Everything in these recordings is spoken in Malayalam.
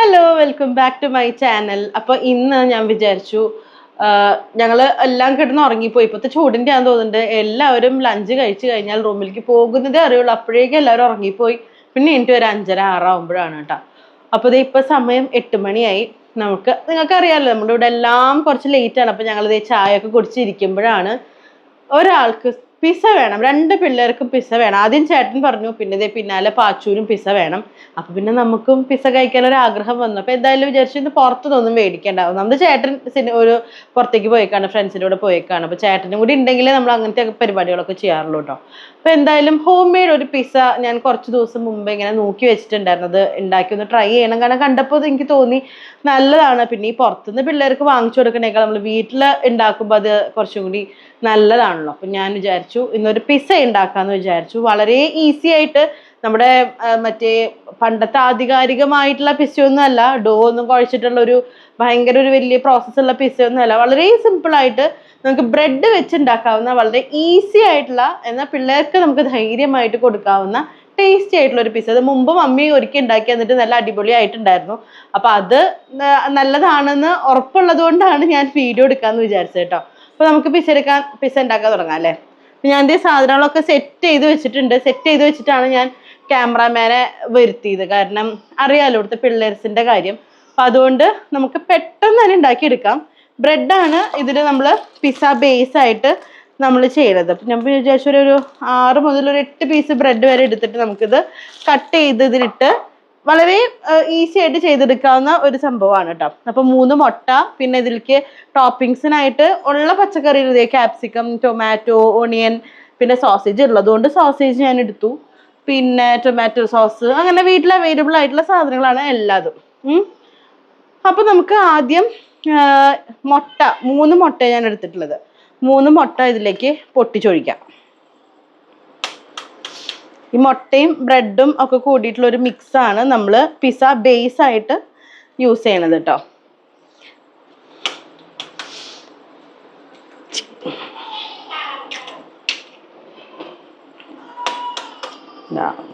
Hello welcome back to my channel അപ്പോൾ ഇന്ന് ഞാൻ വിചാരിച്ചു ഞങ്ങൾ എല്ലാം കിടന്ന് ഉറങ്ങിപ്പോയി. ഇപ്പോഴത്തെ ചൂടിന്റെ ആണെന്ന് തോന്നുന്നുണ്ട്. എല്ലാവരും ലഞ്ച് കഴിച്ചു കഴിഞ്ഞാൽ റൂമിലേക്ക് പോകുന്നതേ അറിയുള്ളൂ. അപ്പോഴേക്കും എല്ലാവരും ഉറങ്ങിപ്പോയി. പിന്നെ എനിക്ക് ഒരു അഞ്ചര ആറാവുമ്പോഴാണ് കേട്ടോ. അപ്പോൾ ഇത് ഇപ്പോൾ സമയം എട്ട് മണിയായി. നമുക്ക് നിങ്ങൾക്ക് അറിയാമല്ലോ നമ്മുടെ ഇവിടെ എല്ലാം കുറച്ച് ലേറ്റ് ആണ്. അപ്പോൾ ഞങ്ങളിത് ചായ ഒക്കെ കുടിച്ചിരിക്കുമ്പോഴാണ് ഒരാൾക്ക് പിസ വേണം. രണ്ട് പിള്ളേർക്കും പിസ വേണം. ആദ്യം ചേട്ടൻ പറഞ്ഞു പിന്നെ ഇതേ പിന്നാലെ പാച്ചൂരും പിസ വേണം. അപ്പൊ പിന്നെ നമുക്കും പിസ കഴിക്കാൻ ഒരു ആഗ്രഹം വന്നു. അപ്പൊ എന്തായാലും വിചാരിച്ചു ഇന്ന് പുറത്തുനിന്നൊന്നും മേടിക്കണ്ട. നമ്മുടെ ചേട്ടൻ ഒരു പുറത്തേക്ക് പോയേക്കാണ് ഫ്രണ്ട്സിന്റെ കൂടെ പോയേക്കാണ്. അപ്പൊ ചേട്ടനും കൂടി ഉണ്ടെങ്കിലേ നമ്മൾ അങ്ങനത്തെ പരിപാടികളൊക്കെ ചെയ്യാറുള്ളൂ കേട്ടോ. അപ്പൊ എന്തായാലും ഹോം മെയ്ഡ് ഒരു പിസ ഞാൻ കുറച്ച് ദിവസം മുമ്പ് ഇങ്ങനെ നോക്കി വെച്ചിട്ടുണ്ടായിരുന്നത്. ഉണ്ടാക്കി ഒന്ന് ട്രൈ ചെയ്യണം. കാരണം കണ്ടപ്പോൾ എനിക്ക് തോന്നി നല്ലതാണ്. പിന്നെ ഈ പുറത്തുനിന്ന് പിള്ളേർക്ക് വാങ്ങിച്ചു കൊടുക്കണേക്കാൾ നമ്മൾ വീട്ടിൽ ഉണ്ടാക്കുമ്പോൾ അത് കുറച്ചും കൂടി നല്ലതാണല്ലോ. അപ്പം ഞാൻ വിചാരിച്ചു ഇന്നൊരു പിസ ഉണ്ടാക്കാന്ന് വിചാരിച്ചു. വളരെ ഈസി ആയിട്ട് നമ്മുടെ മറ്റേ പണ്ടത്തെ ആധികാരികമായിട്ടുള്ള പിസയൊന്നും അല്ല. ഡോ ഒന്നും കുഴച്ചിട്ടുള്ള ഒരു ഭയങ്കര ഒരു വലിയ പ്രോസസ്സുള്ള പിസയൊന്നും അല്ല. വളരെ സിമ്പിളായിട്ട് നമുക്ക് ബ്രെഡ് വെച്ച് ഉണ്ടാക്കാവുന്ന വളരെ ഈസി ആയിട്ടുള്ള എന്നാൽ പിള്ളേർക്ക് നമുക്ക് ധൈര്യമായിട്ട് കൊടുക്കാവുന്ന ടേസ്റ്റി ആയിട്ടുള്ള ഒരു പിസ അത് മുമ്പ് മമ്മി ഒരുക്കി ഉണ്ടാക്കി എന്നിട്ട് നല്ല അടിപൊളിയായിട്ടുണ്ടായിരുന്നു. അപ്പൊ അത് നല്ലതാണെന്ന് ഉറപ്പുള്ളത് കൊണ്ടാണ് ഞാൻ വീഡിയോ എടുക്കാന്ന് വിചാരിച്ചത് കേട്ടോ. അപ്പൊ നമുക്ക് പിസ്സ എടുക്കാൻ പിസ ഉണ്ടാക്കാൻ തുടങ്ങാം അല്ലേ? ഞാൻ ഈ സാധനങ്ങളൊക്കെ സെറ്റ് ചെയ്ത് വെച്ചിട്ടുണ്ട്. സെറ്റ് ചെയ്ത് വെച്ചിട്ടാണ് ഞാൻ ക്യാമറാമാനെ വരുത്തിയത്. കാരണം അറിയാലോ ഇവിടുത്തെ പിള്ളേഴ്സിന്റെ കാര്യം. അപ്പൊ അതുകൊണ്ട് നമുക്ക് പെട്ടെന്ന് തന്നെ ഉണ്ടാക്കിയെടുക്കാം. ബ്രെഡാണ് ഇതിൽ നമ്മൾ പിസ ബേസ് ആയിട്ട് നമ്മൾ ചെയ്യണത്. അപ്പം ഞാൻ വിചാരിച്ചു ഒരു ഒരു ആറ് മുതൽ ഒരു എട്ട് പീസ് ബ്രെഡ് വരെ എടുത്തിട്ട് നമുക്കിത് കട്ട് ചെയ്ത് ഇതിലിട്ട് വളരെ ഈസി ആയിട്ട് ചെയ്തെടുക്കാവുന്ന ഒരു സംഭവമാണ് കേട്ടോ അപ്പോൾ മൂന്ന് മുട്ട പിന്നെ ഇതിലേക്ക് ടോപ്പിങ്സിനായിട്ട് ഉള്ള പച്ചക്കറികൾ ഇതേ ക്യാപ്സിക്കം ടൊമാറ്റോ ഓണിയൻ പിന്നെ സോസേജ് ഉള്ളതുകൊണ്ട് സോസേജ് ഞാൻ എടുത്തു പിന്നെ ടൊമാറ്റോ സോസ് അങ്ങനെ വീട്ടിൽ അവൈലബിൾ ആയിട്ടുള്ള സാധനങ്ങളാണ് എല്ലാതും. ഉം. അപ്പൊ നമുക്ക് ആദ്യം മുട്ട മൂന്ന് മുട്ട ഞാൻ എടുത്തിട്ടുള്ളത് മൂന്ന് മുട്ട ഇതിലേക്ക് പൊട്ടിച്ചൊഴിക്കാം. ഈ മുട്ടയും ബ്രെഡും ഒക്കെ കൂടിയിട്ടുള്ള ഒരു മിക്സ് ആണ് നമ്മൾ പിസ്സ ബേസ് ആയിട്ട് യൂസ് ചെയ്യണത് കേട്ടോ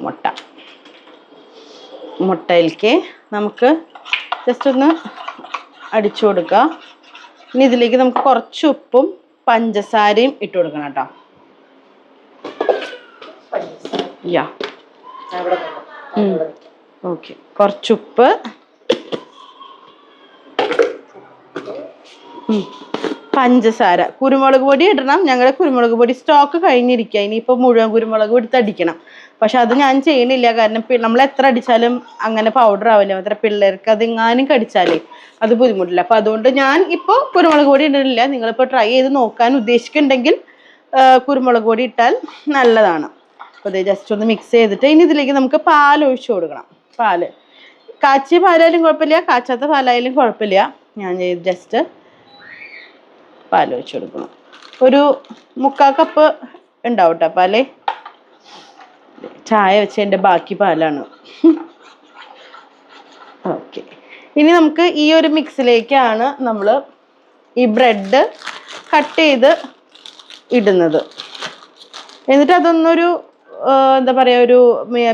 മുട്ട. മുട്ടയിലേക്ക് നമുക്ക് ജസ്റ്റ് ഒന്ന് അടിച്ചു കൊടുക്കുക ഇനി ഇതിലേക്ക് നമുക്ക് കുറച്ച് ഉപ്പും പഞ്ചസാരയും ഇട്ട് കൊടുക്കണം കേട്ടോ യാ. ഓക്കെ. കുറച്ചുപ്പ് പഞ്ചസാര. കുരുമുളക് പൊടി ഇടണം. ഞങ്ങളുടെ കുരുമുളക് പൊടി സ്റ്റോക്ക് കഴിഞ്ഞിരിക്കുക ഇനിയിപ്പോൾ മുഴുവൻ കുരുമുളക് എടുത്തടിക്കണം പക്ഷെ അത് ഞാൻ ചെയ്യണില്ല കാരണം നമ്മൾ എത്ര അടിച്ചാലും അങ്ങനെ പൗഡർ ആവില്ല. അത്ര പിള്ളേർക്ക് അത് എങ്ങാനും കടിച്ചാലേ അത് ബുദ്ധിമുട്ടില്ല. അപ്പം അതുകൊണ്ട് ഞാൻ ഇപ്പോൾ കുരുമുളക് പൊടി ഇടുന്നില്ല. നിങ്ങളിപ്പോൾ ട്രൈ ചെയ്ത് നോക്കാൻ ഉദ്ദേശിക്കുന്നുണ്ടെങ്കിൽ കുരുമുളക് പൊടി ഇട്ടാൽ നല്ലതാണ്. അപ്പോൾ ഇത് ജസ്റ്റ് ഒന്ന് മിക്സ് ചെയ്തിട്ട് ഇനി ഇതിലേക്ക് നമുക്ക് പാൽ ഒഴിച്ചു കൊടുക്കണം. പാൽ കാച്ചിയ പാലായാലും കുഴപ്പമില്ല കാച്ചാത്ത പാലായാലും കുഴപ്പമില്ല. ഞാൻ ജസ്റ്റ് പാൽ ഒഴിച്ചു കൊടുക്കണം. ഒരു മുക്കാൽ കപ്പ് ഉണ്ടാവും കേട്ടോ പാൽ. ചായ വെച്ചതിന്റെ ബാക്കി പാലാണ്. ഓക്കെ ഇനി നമുക്ക് ഈ ഒരു മിക്സിലേക്കാണ് നമ്മൾ ഈ ബ്രെഡ് കട്ട് ചെയ്ത് ഇടുന്നത്. എന്നിട്ട് അതൊന്നൊരു എന്താ പറയുക ഒരു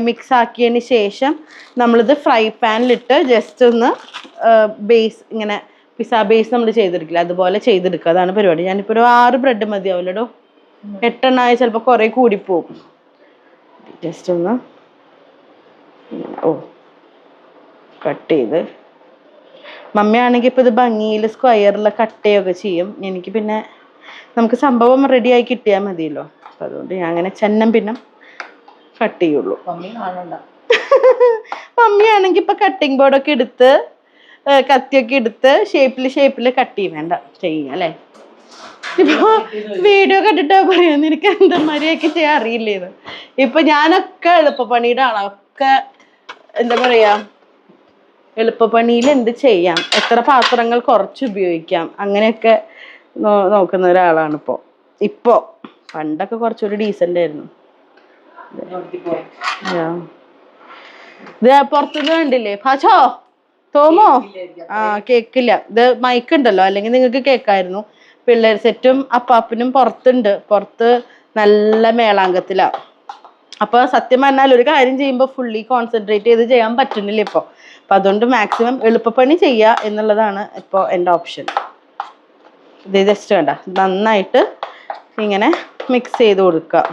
മിക്സ് ആക്കിയതിന് ശേഷം നമ്മളിത് ഫ്രൈ പാനിലിട്ട് ജസ്റ്റ് ഒന്ന് ബേസ് ഇങ്ങനെ പിസ ബേസ് നമ്മൾ ചെയ്തെടുക്കില്ല അതുപോലെ ചെയ്തെടുക്കുക. അതാണ് പരിപാടി. ഞാനിപ്പോൾ ഒരു ആറ് ബ്രെഡ് മതിയാവില്ലടോ എട്ടെണ്ണായ ചിലപ്പോൾ കുറേ കൂടിപ്പോവും ജസ്റ്റ് ഒന്ന് ഓ കട്ട് ചെയ്ത്. മമ്മിയാണെങ്കിൽ ഇപ്പോൾ ഇത് ഭംഗിയിൽ സ്ക്വയറിൽ കട്ട് ചെയ്യുകയൊക്കെ ചെയ്യും. എനിക്ക് പിന്നെ നമുക്ക് സംഭവം റെഡിയായി കിട്ടിയാൽ മതിയല്ലോ. അപ്പം അതുകൊണ്ട് ഞാൻ അങ്ങനെ ചെന്നം പിന്നം കട്ട് ചെയ്യുള്ളൂ. മമ്മിയാണെങ്കിൽ ഇപ്പൊ കട്ടിംഗ് ബോർഡൊക്കെ എടുത്ത് കത്തിയൊക്കെ എടുത്ത് ഷേപ്പിൽ ഷേപ്പിൽ കട്ട് ചെയ്യും വേണ്ട ചെയ്യും അല്ലേ? ഇപ്പൊ വീഡിയോ കണ്ടിട്ട് പറയാം നിനക്ക് എന്താ മര്യാദയ്ക്ക് ചെയ്യാൻ അറിയില്ലേന്ന് ഇപ്പൊ ഞാനൊക്കെ എളുപ്പപ്പണിയുടെ ആളാ. ഒക്കെ എന്താ പറയാ എളുപ്പപ്പണിയിൽ എന്ത് ചെയ്യാം? എത്ര പാത്രങ്ങൾ കുറച്ച് ഉപയോഗിക്കാം? അങ്ങനെയൊക്കെ നോക്കുന്ന ഒരാളാണ് ഇപ്പോ ഇപ്പോ പണ്ടൊക്കെ കുറച്ചുകൂടി ഡീസന്റ് ആയിരുന്നു. ഇത് പുറത്തുനിന്ന് കണ്ടില്ലേ? ഫാച്ചോ തോമോ? ആ കേക്കില്ല. ഇത് മൈക്ക് ഉണ്ടല്ലോ. അല്ലെങ്കിൽ നിങ്ങൾക്ക് കേക്കായിരുന്നു. പിള്ളേർ സെറ്റും അപ്പാപ്പനും പുറത്തുണ്ട്. പുറത്ത് നല്ല മേളാങ്കത്തിലാ. അപ്പൊ സത്യം പറഞ്ഞാൽ ഒരു കാര്യം ചെയ്യുമ്പോൾ ഫുള്ളി കോൺസെൻട്രേറ്റ് ചെയ്ത് ചെയ്യാൻ പറ്റുന്നില്ല ഇപ്പൊ. അപ്പൊ അതുകൊണ്ട് മാക്സിമം എളുപ്പപ്പണി ചെയ്യുക എന്നുള്ളതാണ് ഇപ്പോൾ എന്റെ ഓപ്ഷൻ ഇത് ജസ്റ്റ് വേണ്ട. നന്നായിട്ട് ഇങ്ങനെ മിക്സ് ചെയ്ത് കൊടുക്കുക.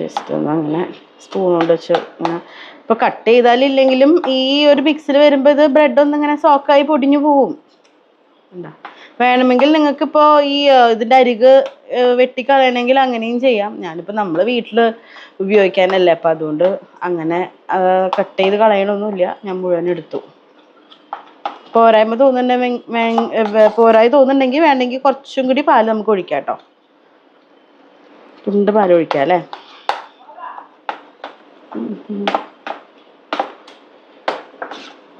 ജസ്റ്റ് ഒന്ന് അങ്ങനെ സ്പൂൺ കൊണ്ട് വെച്ച് ഇങ്ങനെ. ഇപ്പൊ കട്ട് ചെയ്താലില്ലെങ്കിലും ഈ ഒരു മിക്സിൽ വരുമ്പോൾ ഇത് ബ്രെഡ് ഒന്ന് ഇങ്ങനെ സോക്കായി പൊടിഞ്ഞു പോവും. ഉണ്ടാ. വേണമെങ്കിൽ നിങ്ങൾക്ക് ഇപ്പോ ഈ ഇതിന്റെ അരിക് വെട്ടിക്കളയണമെങ്കിൽ അങ്ങനെയും ചെയ്യാം. ഞാനിപ്പോൾ നമ്മൾ വീട്ടിൽ ഉപയോഗിക്കാനല്ലേ. അപ്പം അതുകൊണ്ട് അങ്ങനെ കട്ട് ചെയ്ത് കളയണമൊന്നുമില്ല ഞാൻ മുഴുവൻ എടുത്തു. പോരായ്മ തോന്നുന്നുണ്ടെങ്കിൽ പോരായി തോന്നുന്നുണ്ടെങ്കിൽ വേണമെങ്കിൽ കുറച്ചും കൂടി പാൽ നമുക്ക് ഒഴിക്കാം കേട്ടോ തുണ്ട് പാൽ ഒഴിക്കാം അല്ലേ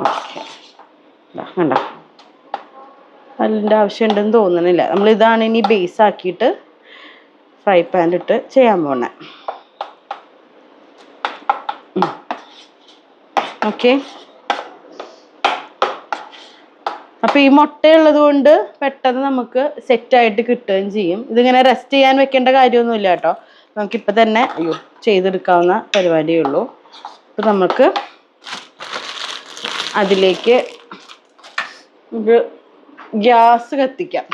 ഓക്കെ കണ്ട? പാലിന്റെ ആവശ്യമുണ്ടെന്ന് നമ്മൾ ഇതാണ് ഇനി ബേസ് ആക്കിയിട്ട് ഫ്രൈ പാനിലിട്ട് ചെയ്യാൻ പോണേ. ഓക്കെ അപ്പൊ ഈ മുട്ടയുള്ളത് കൊണ്ട് പെട്ടെന്ന് നമുക്ക് സെറ്റ് ആയിട്ട് കിട്ടുകയും ചെയ്യും. ഇതിങ്ങനെ റെസ്റ്റ് ചെയ്യാൻ വെക്കേണ്ട കാര്യമൊന്നുമില്ല കേട്ടോ. നമുക്കിപ്പോൾ തന്നെ അയ്യോ ചെയ്തെടുക്കാവുന്ന പരിപാടിയേ ഉള്ളൂ അപ്പൊ നമുക്ക് അതിലേക്ക് ഗ്യാസ് കത്തിക്കാം.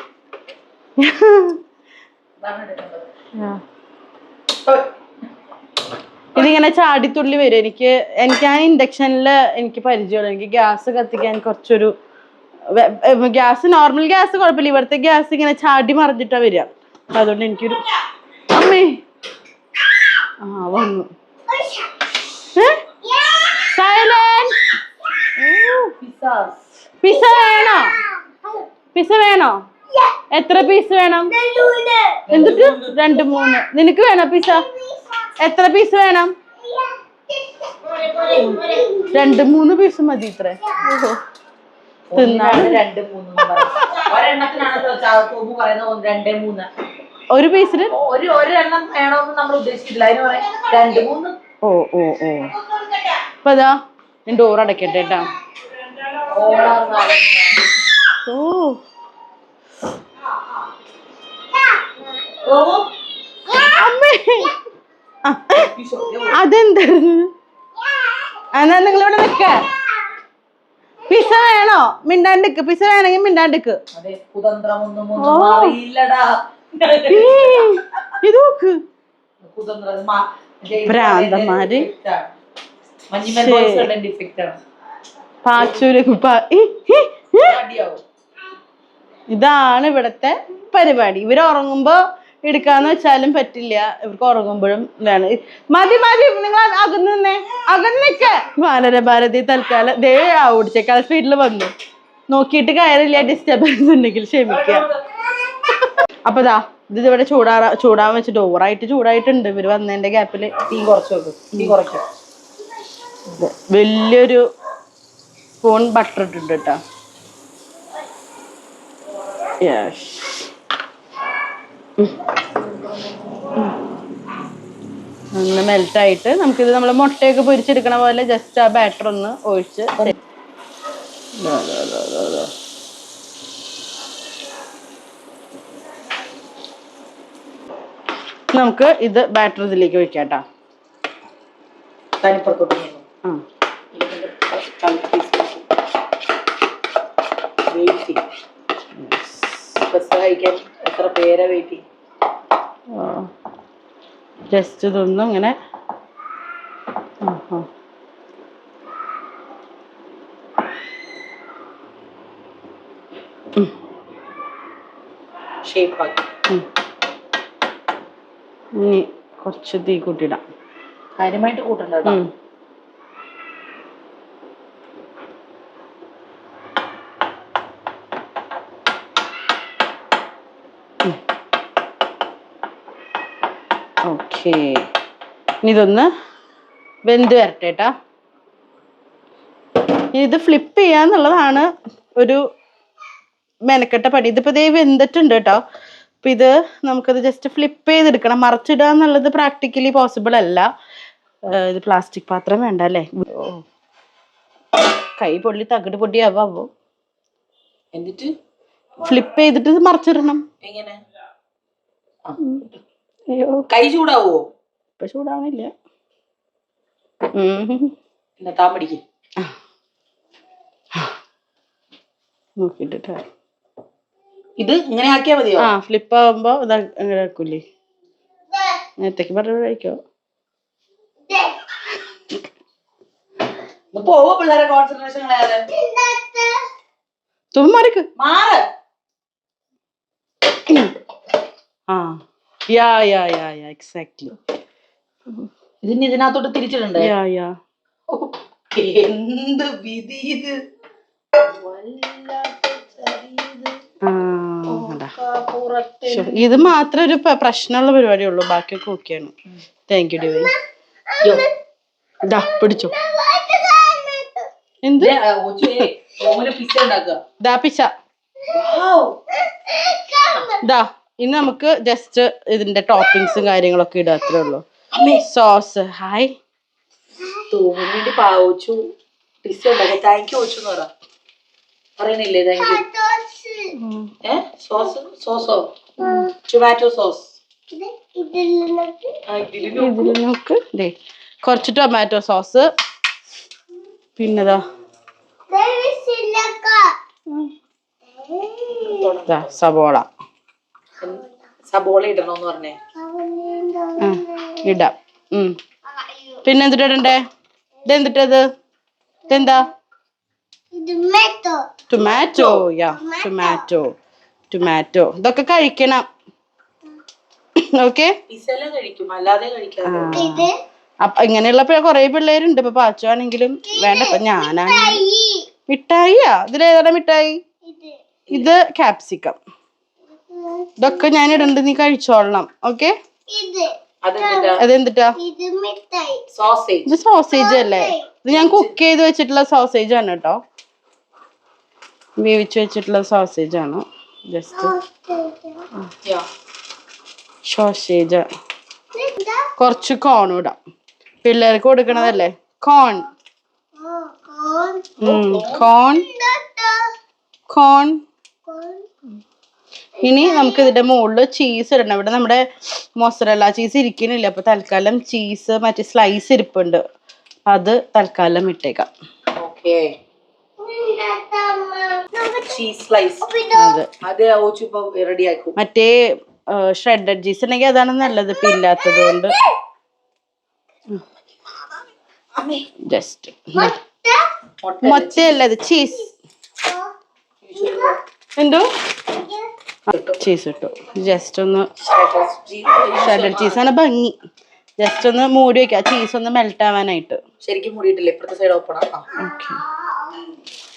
ഇതിങ്ങനെ ചാടിത്തുള്ളി വരും. എനിക്ക് എനിക്ക് ആ ഇൻഡക്ഷനിൽ എനിക്ക് പരിചയമുള്ളൂ. എനിക്ക് ഗ്യാസ് കത്തിക്കാൻ കുറച്ചൊരു ഗ്യാസ് നോർമൽ ഗ്യാസ് കുഴപ്പമില്ല. ഇവിടുത്തെ ഗ്യാസ് ഇങ്ങനെ ചാടി മറിഞ്ഞിട്ടാണ് വരിക. അതുകൊണ്ട് എനിക്കൊരു അമ്മേ ആ വന്നു. സൈലൻസ് പിസ വേണോ? പിസ വേണോ? എത്ര പീസ് വേണം? എന്നിട്ട് രണ്ട് മൂന്ന്. നിനക്ക് വേണോ പിസ എത്ര പീസ് വേണം? രണ്ട് മൂന്ന് പീസ് മതി ഇത്ര. തിന്നാണ് രണ്ട് മൂന്ന്. ഒരെണ്ണത്തിനാണ് പറയുന്നത്. രണ്ട് മൂന്ന്. ഒരു പീസിന് ഒരു ഒരെണ്ണം വേണമെന്ന് നമ്മൾ ഉദ്ദേശിച്ചിട്ടില്ല. അതിന് പറയാം രണ്ട് മൂന്ന്. ഓ ഓ ഓ. അപ്പൊ ഇതാ ഞാൻ ഡോർ അടയ്ക്കട്ടെ കേട്ടാ. ഓ. അമ്മേ. അതെന്തായിരുന്നു എന്നാ നിങ്ങൾ ഇവിടെ നിക്ക പിസ വേണോ? മിണ്ടാണ്ടിക്ക്. പിസ വേണമെങ്കിൽ മിണ്ടാണ്ടിക്ക്. അതെ ഇത് നോക്ക് ഭ്രാന്തന്മാര്. പാച്ചൂര്. ഇതാണ് ഇവിടത്തെ പരിപാടി. ഇവർ ഉറങ്ങുമ്പോ എടുക്കാന്ന് വെച്ചാലും പറ്റില്ല. ഇവർക്ക് ഉറങ്ങുമ്പോഴും വേണം മതി മതി നിങ്ങൾ അകന്നു നിന്നേ. അകന്ന് നിക്ക. ബാലരഭാരതി തൽക്കാലം ദേ ഓടിച്ചേക്കാൾ സ്പീഡിൽ വന്നു. നോക്കിയിട്ട് കയറില്ല ഡിസ്റ്റർബൻസ് ഉണ്ടെങ്കിൽ ക്ഷമിക്കുക അപ്പൊ ഇതാ ഇത് ഇവിടെ ചൂടാ ചൂടാൻ വെച്ചിട്ട് ഓവറായിട്ട് ചൂടായിട്ടുണ്ട്. ഇവർ വന്നതിന്റെ ഗ്യാപ്പിൽ തീ കുറച്ച് വെക്കും. തീ കുറയ്ക്കും വലിയൊരു സ്പൂൺ ബട്ടർ ഇട്ടിട്ടുണ്ട് കേട്ടോ. യെസ് ഒന്ന് മെൽറ്റ് ആയിട്ട് നമുക്കിത് നമ്മൾ മുട്ടയൊക്കെ പൊരിച്ചെടുക്കണ പോലെ ജസ്റ്റ് ആ ബാറ്റർ ഒന്ന് ഒഴിച്ച് set- ദാ, ദാ, ദാ, ദാ, ദാ. നമുക്ക് ഇത് ബാറ്റർ ഇതിലേക്ക് ഒഴിക്കാം കേട്ടോ. തനിപ്പുറത്തോട്ട്. ആ. എത്ര പേരെ വെയിറ്റ് ജസ്റ്റ് ഇതൊന്നും ഇങ്ങനെ. ആ, ആ. ഷേപ്പ് ആക്കി ഉം. ഇനി കുറച്ച് തീ കൂട്ടിയിടാം കാര്യമായിട്ട് കൂട്ടണ്ട കേട്ടോ. ഓക്കേ. ഇനി ഇതൊന്ന് വെന്ത് വരട്ടെ കേട്ടാ ഇത് ഫ്ലിപ്പ് ചെയ്യാന്നുള്ളതാണ് ഒരു മെനക്കെട്ട പണി. ഇതിപ്പോ ദേ വെന്തിട്ടുണ്ട് കേട്ടോ അപ്പൊ ഇത് നമുക്കത് ജസ്റ്റ് ഫ്ലിപ്പ് ചെയ്തെടുക്കണം. മറച്ചിടുക എന്നുള്ളത് പ്രാക്ടിക്കലി പോസിബിൾ അല്ല ഇത് പ്ലാസ്റ്റിക് പാത്രം വേണ്ട അല്ലേ? കൈ പൊള്ളി തകിട് പൊടിയാവോ എന്നിട്ട്? ഫ്ലിപ്പ് ചെയ്തിട്ട് മറച്ചിടണം. എങ്ങനെ? അയ്യോ. കൈ ചൂടാവോ? ഇപ്പൊ ചൂടാവണില്ല. താൻ പിടിക്കും. നോക്കിട്ടിട്ടാ ഇത് ഇങ്ങനെ ആക്കിയാ മതിയോ? ആ ഫ്ലിപ്പ് ആവുമ്പോ ഇതാ അങ്ങനെ ആക്കൂലേ? നേരത്തേക്ക് പറഞ്ഞു കഴിക്കോ? ഇത് പോവോ പിള്ളേരെ കോൺസെൻട്രേഷൻ കളയാതെ മാറ്. ആ യാ യാ യാ യാ എക്സാക്ട്ലി ഇതിന് ഇതിനകത്തോട്ട് തിരിച്ചിട്ടുണ്ട് യാ യാ. എന്ത് വിധി ഇത്? വല്ലാത്ത ചതി ഇത്. ആ അതാ പുറത്തെ ശ്ശോ, ഇത് മാത്രം ഒരു പ്രശ്നമുള്ള പരിപാടിയേ ഉള്ളൂ ബാക്കിയൊക്കെ ഓക്കെയാണ് താങ്ക് യു ഡിവൈ ഇതാ പിടിച്ചോ. എന്ത്? ദാ പിച്ച. ദാ ഇനി നമുക്ക് ജസ്റ്റ് ഇതിന്റെ ടോപ്പിങ്സും കാര്യങ്ങളൊക്കെ ഇടുക അത്രേ ഉള്ളൂ. അമ്മേ. സോസ് ഹായ് തൂമിന് വേണ്ടി പാവച്ചു. പിസ്സ ഉണ്ടാക്കുക. താങ്ക് യു എന്ന് പറ പറയുന്നില്ലേ താങ്ക് യു ഏ? സോസ് സോസോ ടൊമാറ്റോ സോസ് ഇതിൽ നോക്ക്. ദേ കുറച്ച് ടൊമാറ്റോ സോസ് പിന്നെതാ സബോള സബോള ഇടണോന്ന് പറഞ്ഞേ. ഇടാം. ഉം. പിന്നെ എന്തിട്ടാ ഇടണ്ടേ? ഇതെന്തിട്ടത്? ഇതെന്താ? ടൊമാറ്റോ യാ ടൊമാറ്റോ ടൊമാറ്റോ ഇതൊക്കെ കഴിക്കണം. ഓക്കെ അപ്പൊ ഇങ്ങനെയുള്ള കൊറേ പിള്ളേരുണ്ട്. ഇപ്പൊ പാച്ചുവാണെങ്കിലും വേണ്ട. ഇപ്പൊ ഞാനാണെങ്കിലും. മിഠായിയാ? ഇതിലേതാണ് മിഠായി? ഇത്. കാപ്സിക്കം ഇതൊക്കെ ഞാൻ ഇടണ്ട്. നീ കഴിച്ചോളണം. ഓക്കെ അതെന്താ അതെന്തിട്ടാ? സോസേജ് ഇത് സോസേജ് അല്ലേ? ഇത് ഞാൻ കുക്ക് ചെയ്ത് വെച്ചിട്ടുള്ള സോസേജ് ആണ് കേട്ടോ. വേവിച്ച് വെച്ചിട്ടുള്ള സോസേജ് ആണ്. ജസ്റ്റ് സോസേജ് കുറച്ച് കോൺ ഇടാം. പിള്ളേർക്ക് കൊടുക്കണതല്ലേ? കോൺ കോൺ കോൺ ഇനി നമുക്ക് ഇതിന്റെ മുകളിൽ ചീസ് ഇടണം. ഇവിടെ നമ്മുടെ മൊസറല്ല ചീസ് ഇരിക്കുന്നില്ല. അപ്പൊ തൽക്കാലം ചീസ് മറ്റേ സ്ലൈസ് ഇരിപ്പുണ്ട്. അത് തൽക്കാലം ഇട്ടേക്കാം. ഓക്കെ ചീസ് സ്ലൈസ് അത്. റെഡി ആക്കും. മറ്റേ ഷ്രെഡഡ് ചീസ് ഉണ്ടെങ്കിൽ അതാണ് നല്ലത്. ഇപ്പൊ ഇല്ലാത്തത് കൊണ്ട് ജസ്റ്റ് മൊത്തയല്ല ഇത്. ചീസ് എന്തോ? ചീസ് ഇട്ടു. ജസ്റ്റ് ഒന്ന് ഷ്രെഡഡ് ചീസ് ആണ് ഭംഗി. ജസ്റ്റ് ഒന്ന് മൂടി വെക്കാം. ചീസ് ഒന്ന് മെൽറ്റ് ആവാനായിട്ട്. ശരിക്കും മൂടിയിട്ടില്ല? ഇപ്പുറത്തെ സൈഡ് ഓപ്പൺ ആക്കാം. ഓക്കെ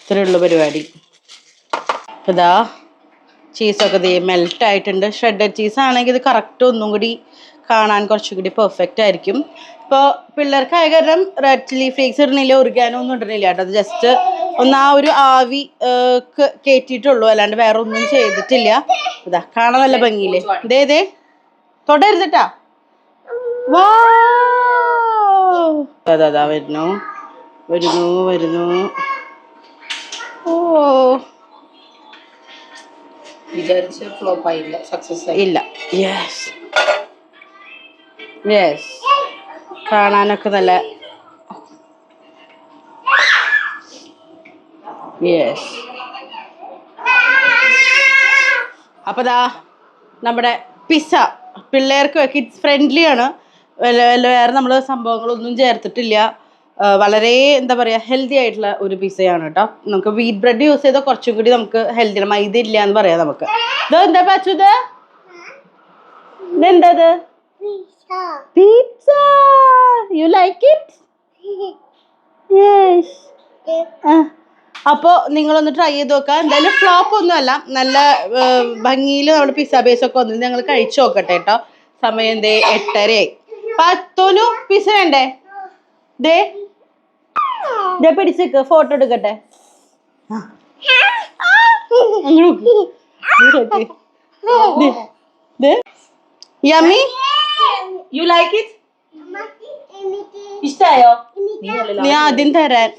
ഇത്രേ ഉള്ളു പരിപാടി. ഇതാ ചീസൊക്കെ ഇത് മെൽറ്റ് ആയിട്ടുണ്ട്. ഷ്രെഡഡ് ചീസ് ആണെങ്കിൽ ഇത് കറക്റ്റ് ഒന്നും കൂടി കാണാൻ കുറച്ചും കൂടി പെർഫെക്റ്റ് ആയിരിക്കും. ഇപ്പോൾ പിള്ളേർക്കായ കാരണം റെഡ് ചില്ലി ഫ്ലേക്സ് ഇടണില്ല ഒറിഗാനോ ഒന്നും ഇടണില്ല കേട്ടോ. അത് ജസ്റ്റ് ഒന്ന് ആ ഒരു ആവി കയറ്റിയിട്ടുള്ളൂ അല്ലാണ്ട് വേറെ ഒന്നും ചെയ്തിട്ടില്ല. ഇതാ കാണാൻ നല്ല ഭംഗിയില്ലേ? ദേ ദേ. തൊടരുതട്ടാ വാ. വരുന്നു. വരുന്നു വരുന്നു. ഓ. വിചാരിച്ച് ഫ്ലോപ്പ് ആയില്ല സക്സസ് ഇല്ല. യെസ് യെസ് കാണാനൊക്കെ നല്ല യെസ് അപ്പൊ ദാ നമ്മുടെ പിസ്സ പിള്ളേർക്ക് കിഡ്സ് ഫ്രണ്ട്ലി ആണ്. വേറെ നമ്മൾ സംഭവങ്ങളൊന്നും ചേർത്തിട്ടില്ല. വളരെ എന്താ പറയുക ഹെൽത്തി ആയിട്ടുള്ള ഒരു പിസയാണ് കേട്ടോ നമുക്ക് വീറ്റ് ബ്രെഡ് യൂസ് ചെയ്താൽ കുറച്ചും കൂടി നമുക്ക് ഹെൽത്തി മൈദ ഇല്ല എന്ന് പറയാം നമുക്ക്. ഇത് എന്താ പച്ചു ഇത്? ഇതെന്തത് pizza you like it yes അപ്പോൾ നിങ്ങളൊന്ന് ട്രൈ ചെയ്ത് നോക്കുക എന്തായാലും ഫ്ലോപ്പ് ഒന്നുമല്ല നല്ല ഭംഗിയിൽ നമ്മുടെ പിസ ബേസ് ഒക്കെ ഒന്ന് ഞങ്ങൾ കഴിച്ചു നോക്കട്ടെ കേട്ടോ സമയം എന്തേ എട്ടരയായി. പത്തോനു പിസ വേണ്ടേ? ദേ. ദേ പിടിച്ചേക്ക് ഫോട്ടോ എടുക്കട്ടെ. യമ്മി യു ലൈക്ക് ഇറ്റ് ഇഷ്ടായോ? നീ ആദ്യം തരാൻ.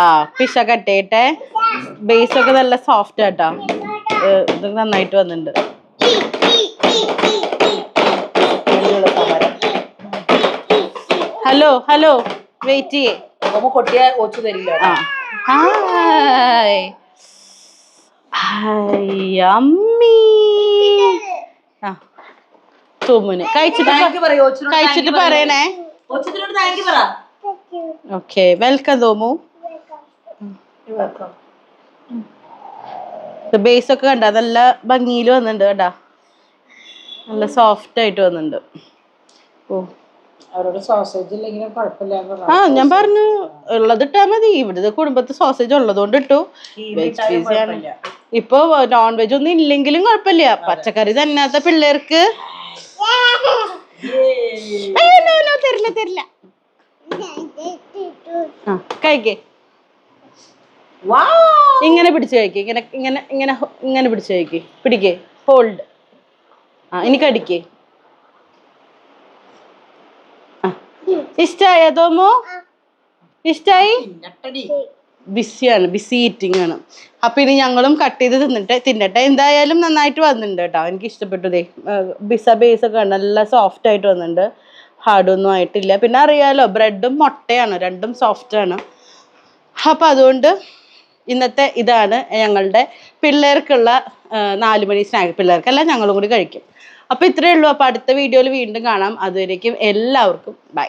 ആ പിശ കട്ടേട്ടെ. ബേസ് ഒക്കെ നല്ല സോഫ്റ്റ് ആട്ടോ. ഇതൊക്കെ നന്നായിട്ട് വന്നിട്ടുണ്ട്. ഹലോ ഹലോ വെയിറ്റ് ചെയ്യേ. അമ്മ പൊട്ടിയ ഓച്ചു തരില്ല. ആ. ഹായ്. ഹായ് അമ്മി. ആ. തുമ്മുന് കഴിച്ചിട്ട് പ- താങ്ക് യു പറയൂ ഓച്ചിനോട് കഴിച്ചിട്ട് പറയണേ. ഓക്കെ വെൽക്കം തോമു ബേസ് ഒക്കെ കണ്ട? നല്ല ഭംഗിയിൽ വന്നിട്ടുണ്ട് കേട്ടാ. നല്ല സോഫ്റ്റ് ആയിട്ട് വന്നിട്ടുണ്ട്. ഓ. ആ ഞാൻ പറഞ്ഞു ഉള്ളത് ഇട്ടാ മതി. ഇവിടുത്തെ കുടുംബത്ത് സോസേജ് ഉള്ളതുകൊണ്ട് ഇട്ടു. വെജ് പിസ ആണ്. ഇപ്പൊ നോൺ വെജ് ഒന്നും ഇല്ലെങ്കിലും കുഴപ്പമില്ല. പച്ചക്കറി തന്നാത്ത പിള്ളേർക്ക്. തരില്ല തരില്ല. കഴിക്കേ. ഇങ്ങനെ പിടിച്ചു കഴിക്കേ. ഇങ്ങനെ ഇങ്ങനെ ഇങ്ങനെ ഇങ്ങനെ പിടിച്ചു കഴിക്കേ. പിടിക്കേ. ഹോൾഡ് ആ ഇനി കടിക്കേ. ഇഷ്ടായോ തോമോ? ഇഷ്ടായി? ബിസിയാണ് ബിസി ഈറ്റിംഗ് ആണ്. അപ്പൊ ഇനി ഞങ്ങളും കട്ട് ചെയ്ത് തിന്നിട്ട് തിന്നട്ടെ. എന്തായാലും നന്നായിട്ട് വന്നിട്ടുണ്ട് കേട്ടോ. എനിക്ക് ഇഷ്ടപ്പെട്ടു ദേ. ബിസ ബേസ് ഒക്കെ നല്ല സോഫ്റ്റ് ആയിട്ട് വന്നിട്ടുണ്ട്. ഹാർഡൊന്നും ആയിട്ടില്ല. പിന്നെ അറിയാലോ ബ്രെഡും മുട്ടയാണ്. രണ്ടും സോഫ്റ്റ് ആണ്. അപ്പൊ അതുകൊണ്ട് ഇന്നത്തെ ഇതാണ് ഞങ്ങളുടെ പിള്ളേർക്കുള്ള നാലുമണി നാല് മണി സ്നാക്ക് പിള്ളേർക്കല്ല ഞങ്ങളും കൂടി കഴിക്കും. അപ്പൊ ഇത്രയേ ഉള്ളൂ. അപ്പൊ അടുത്ത വീഡിയോയിൽ വീണ്ടും കാണാം. അതുവരേക്കും എല്ലാവർക്കും ബൈ